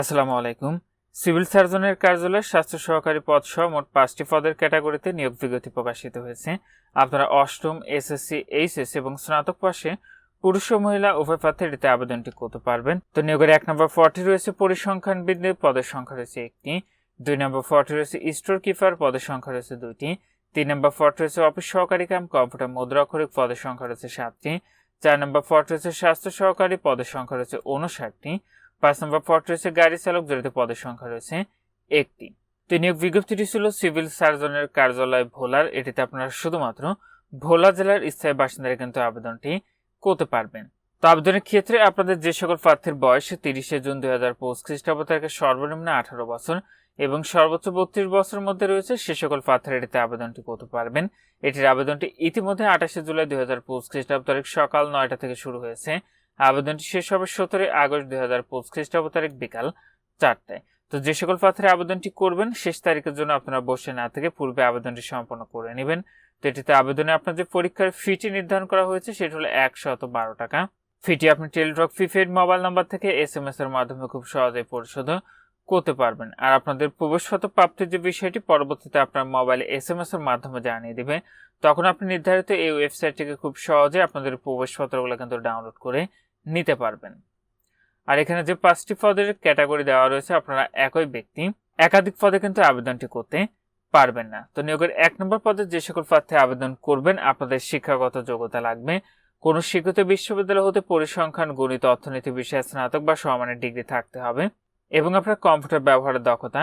আসসালামু আলাইকুম। সিভিল সার্জনের কার্যালয়ে স্বাস্থ্য সহকারী পদ সহ মোট পাঁচটি পদের ক্যাটাগরিতে নিয়োগ বিজ্ঞপ্তি প্রকাশিত হয়েছে। আপনারা অষ্টম, এসএসসি এইচএস এবং স্নাতক পাশে পুরুষ ও মহিলা উভয় প্রার্থীটিতে আবেদনটি করতে পারবেন। তো নিয়োগের এক নম্বর ফর্টি রয়েছে পরিসংখ্যানবিদে পদের সংখ্যা রয়েছে একটি। দুই নম্বর ফর্টি রয়েছে স্টোর কিপার, পদের সংখ্যা রয়েছে দুইটি। তিন নম্বর ফর্টি রয়েছে অফিস সহকারী কাম, কম্পিউটার মুদ্রাক্ষরিক পদের সংখ্যা রয়েছে সাতটি। চার নম্বর ফর্টি রয়েছে স্বাস্থ্য সহকারী, পদের সংখ্যা রয়েছে উনষাটটি পাঁচ নম্বর পদ রয়েছে গাড়ি চালক জড়িত পদের সংখ্যা রয়েছে একটি। তো নিয়োগ বিজ্ঞপ্তিটি ছিল সিভিল সার্জনের কার্যালয় ভোলার। এটিতে আপনারা শুধুমাত্র ভোলা জেলার স্থায়ী বাসিন্দারা কিন্তু আবেদনটি করতে পারবেন। তো আবেদনের ক্ষেত্রে আপনাদের যে সকল প্রার্থীর বয়স তিরিশে জুন দুই হাজার পঁচিশ খ্রিস্টাব্দ থেকে সর্বনিম্ন আঠারো বছর এবং সর্বোচ্চ বত্রিশ বছরের মধ্যে রয়েছে সে সকল প্রার্থীরা এটিতে আবেদনটি করতে পারবেন। এটির আবেদনটি ইতিমধ্যে আঠাশে জুলাই দুই হাজার পঁচিশ খ্রিস্টাব্দ তারিখ সকাল নয়টা থেকে শুরু হয়েছে। আবেদনটি শেষ হবে সতেরোই আগস্ট দুই হাজার পঁচিশ খ্রিস্টাব্দ তারিখ বিকাল চারটায়। তো যে সকল পাথরে আবেদনটি করবেন, শেষ তারিখের জন্য আপনারা বসে না থেকে পূর্বে আবেদনটি সম্পন্ন করে নেবেন। তো এটিতে আবেদনে আপনার যে পরীক্ষার ফিটি নির্ধারণ করা হয়েছে, সেটি হলো একশত বারো টাকা। ফিটি আপনি টেলিটক ফিফের মোবাইল নাম্বার থেকে এস এম এস এর মাধ্যমে খুব সহজে পরিশোধ করতে পারবেন। আর আপনাদের প্রবেশগত প্রাপ্তির যে বিষয়টি, পরবর্তীতে আপনার মোবাইলে এস এম এস এর মাধ্যমে জানিয়ে দেবে। তখন আপনি নির্ধারিত এই ওয়েবসাইট থেকে খুব সহজে আপনাদের প্রবেশপত্রগুলো কিন্তু ডাউনলোড করে নিতে পারবেন। আর এখানে যে পাঁচটি পদের ক্যাটাগরি দেওয়া রয়েছে, আপনারা একই ব্যক্তি একাধিক পদে কিন্তু আবেদনটি করতে পারবেন না। তো নিয়োগের এক নম্বর পদে যে সকল প্রার্থী আবেদন করবেন, আপনাদের শিক্ষাগত যোগ্যতা লাগবে। কোনো স্বীকৃত বিশ্ববিদ্যালয় হতে পরিসংখ্যান, গণিত, অর্থনীতি, বিষয়ে স্নাতক বা সমানের ডিগ্রি থাকতে হবে। এবং আপনার কম্পিউটার ব্যবহারের দক্ষতা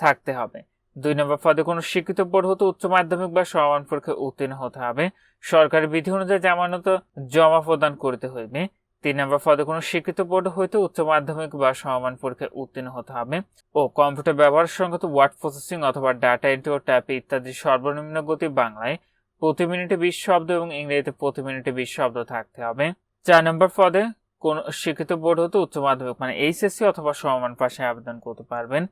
থাকতে হবে। দুই নম্বর পদে কোনো স্বীকৃত বোর্ড হতে উচ্চ মাধ্যমিক বা সমান পরীক্ষায় উত্তীর্ণ হতে হবে। সরকারি বিধি অনুযায়ী জামানত জমা প্রদান করতে হইবে। তিন নম্বর পদে কোনো স্বীকৃত বোর্ড হইতে উচ্চ মাধ্যমিক বা সমান পরীক্ষায় উত্তীর্ণ হতে হবে। ও কম্পিউটার ব্যবহার সঙ্গত ওয়ার্ড প্রসেসিং অথবা ডাটা এন্ট্রি ও ট্যাপ ইত্যাদি সর্বনিম্ন গতি বাংলায় প্রতি মিনিটে বিশ শব্দ এবং ইংরেজিতে প্রতি মিনিটে বিশ শব্দ থাকতে হবে। চার নম্বর পদে কোন শিক্ষিত বোর্ড হতে উচ্চ মাধ্যমিক মানে এইচএসসি অথবা সমান পাশে আবেদন করতে পারবেন।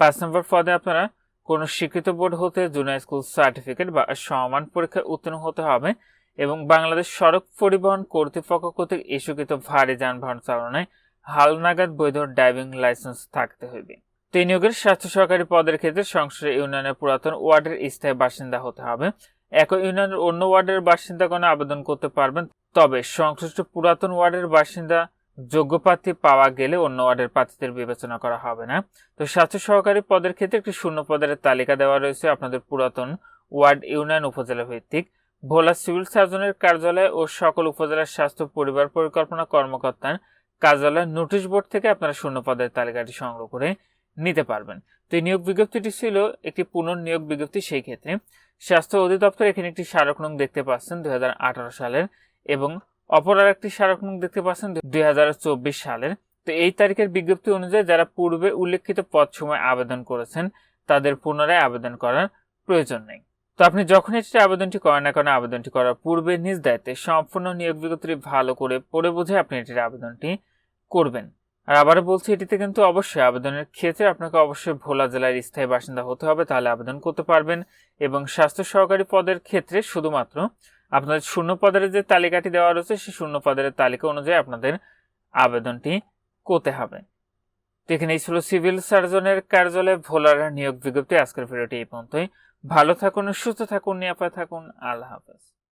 পাঁচ নম্বর পদে আপনারা কোন শিক্ষিত বোর্ড হতে জুনিয়র স্কুল সার্টিফিকেট বা সমান পরীক্ষায় উত্তীর্ণ হতে হবে এবং বাংলাদেশ সড়ক পরিবহন কর্তৃপক্ষ কর্তৃক ইস্যুকৃত ভারী যানবাহন চালনায় হালনাগাদ বৈধ ড্রাইভিং লাইসেন্স থাকতে হইবে তিন নিয়োগের স্বাস্থ্য সহকারী পদের ক্ষেত্রে সংশ্লিষ্ট ইউনিয়নের পুরাতন ওয়ার্ডের স্থায়ী বাসিন্দা হতে হবে। একই ইউনিয়নের অন্য ওয়ার্ডের বাসিন্দাগণ আবেদন করতে পারবেন, তবে সংশ্লিষ্ট পুরাতন ওয়ার্ডের বাসিন্দা যোগ্য প্রার্থী পাওয়া গেলে অন্য ওয়ার্ডের প্রার্থীদের বিবেচনা করা হবে না। তো স্বাস্থ্য সহকারী পদের ক্ষেত্রে একটি শূন্য পদের তালিকা দেওয়া রয়েছে আপনাদের পুরাতন ওয়ার্ড ইউনিয়ন উপজেলা ভিত্তিক। ভোলা সিভিল সার্জনের কার্যালয় ও সকল উপজেলার স্বাস্থ্য পরিবার পরিকল্পনা কর্মকর্তার কার্যালয় নোটিশ বোর্ড থেকে আপনারা শূন্য পদের তালিকাটি সংগ্রহ করে নিতে পারবেন। তো এই নিয়োগ বিজ্ঞপ্তিটি ছিল একটি পুনর্নিয়োগ বিজ্ঞপ্তি সেই ক্ষেত্রে। স্বাস্থ্য অধিদপ্তর এখানে একটি স্মারক নং দেখতে পাচ্ছেন দু হাজার আঠারো সালের এবং অপর আর একটি স্মারক নং দেখতে পাচ্ছেন দু হাজার চব্বিশ সালের। তো এই তারিখের বিজ্ঞপ্তি অনুযায়ী যারা পূর্বে উল্লেখিত পদ সময় আবেদন করেছেন, তাদের পুনরায় আবেদন করার প্রয়োজন নেই। তো আপনি যখন এটির আবেদনটি করেন না কেন, আবেদনটি করার পূর্বে নিজ দায়িত্বে সম্পূর্ণ নিয়োগ বিজ্ঞপ্তিটি ভালো করে পড়ে বুঝে আপনি এটির আবেদনটি করবেন। আর আবারও বলছি, এটিতে কিন্তু অবশ্যই আবেদনের ক্ষেত্রে আপনাকে অবশ্যই ভোলা জেলার স্থায়ী বাসিন্দা হতে হবে, তাহলে আবেদন করতে পারবেন। এবং স্বাস্থ্য সহকারী পদের ক্ষেত্রে শুধুমাত্র আপনাদের শূন্য পদের যে তালিকাটি দেওয়া রয়েছে, সেই শূন্য পদের তালিকা অনুযায়ী আপনাদের আবেদনটি করতে হবে। তো এখানে এই ছিল সিভিল সার্জনের কার্যালয়ে ভোলার নিয়োগ বিজ্ঞপ্তি। আজকের ভিডিওটি এই পর্যন্তই। ভালো থাকুন, সুস্থ থাকুন, নিরাপদ থাকুন। আল্লাহ হাফেজ।